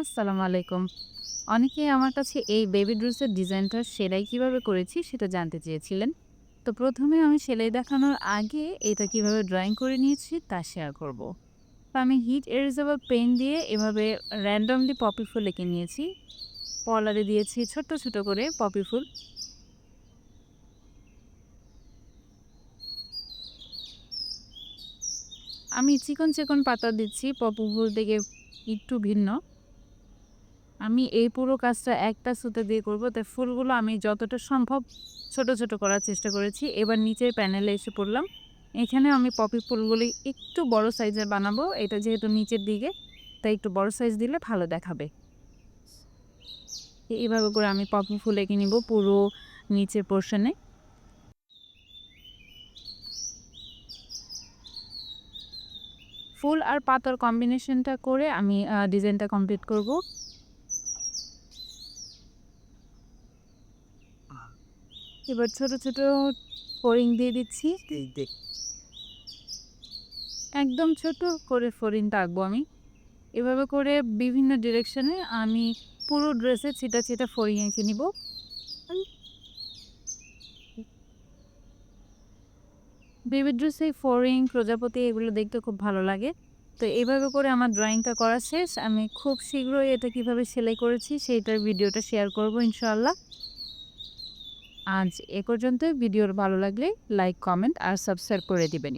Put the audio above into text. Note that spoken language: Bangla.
আসসালামু আলাইকুম। অনেকে আমার কাছে এই বেবি ড্রেসের ডিজাইনটা সেলাই কীভাবে করেছি সেটা জানতে চেয়েছিলেন। তো প্রথমে আমি সেলাই দেখানোর আগে এটা কীভাবে ড্রয়িং করে নিয়েছি তা শেয়ার করব। তো আমি হিট এরেজেবল পেন দিয়ে এভাবে র‍্যান্ডমলি পপি ফুল এঁকে নিয়েছি। পলারে দিয়েছি ছোট্ট, ছোট করে পপি ফুল। আমি চিকন, চিকন পাতা দিচ্ছি পপি ফুল থেকে একটু ভিন্ন। আমি এই পুরো কাজটা একটা সুতো দিয়ে করব। তাই ফুলগুলো আমি যতটা সম্ভব ছোট, ছোট করার চেষ্টা করেছি। এবার নিচের প্যানেলে এসে পড়লাম। এখানে আমি পপি ফুলগুলি একটু বড় সাইজের বানাবো। এটা যেহেতু নিচের দিকে তাই একটু বড় সাইজ দিলে ভালো দেখাবে। এইভাবে করে আমি পপি ফুল এঁকে নিব পুরো নিচের পোর্শনে ফুল আর পাতার কম্বিনেশনটা করে আমি ডিজাইনটা কমপ্লিট করব। এবার ছোট, ছোট ফড়িং দিয়ে দিচ্ছি। একদম ছোট করে ফড়িংটা আঁকবো আমি। এভাবে করে বিভিন্ন ডিরেকশনে আমি পুরো ড্রেসে ছিটা, ছিটা ফড়িং এঁকে নিব। বেবি ড্রেসে ফড়িং, প্রজাপতি এগুলো দেখতে খুব ভালো লাগে। তো এইভাবে করে আমার ড্রয়িংটা করা শেষ। আমি খুব শীঘ্রই এটা কীভাবে সেলাই করেছি সেইটার ভিডিওটা শেয়ার করব ইনশাআল্লাহ। আজ এ পর্যন্ত ভিডিওর ভালো লাগলে লাইক, কমেন্ট আর সাবস্ক্রাইব করে দিবেন।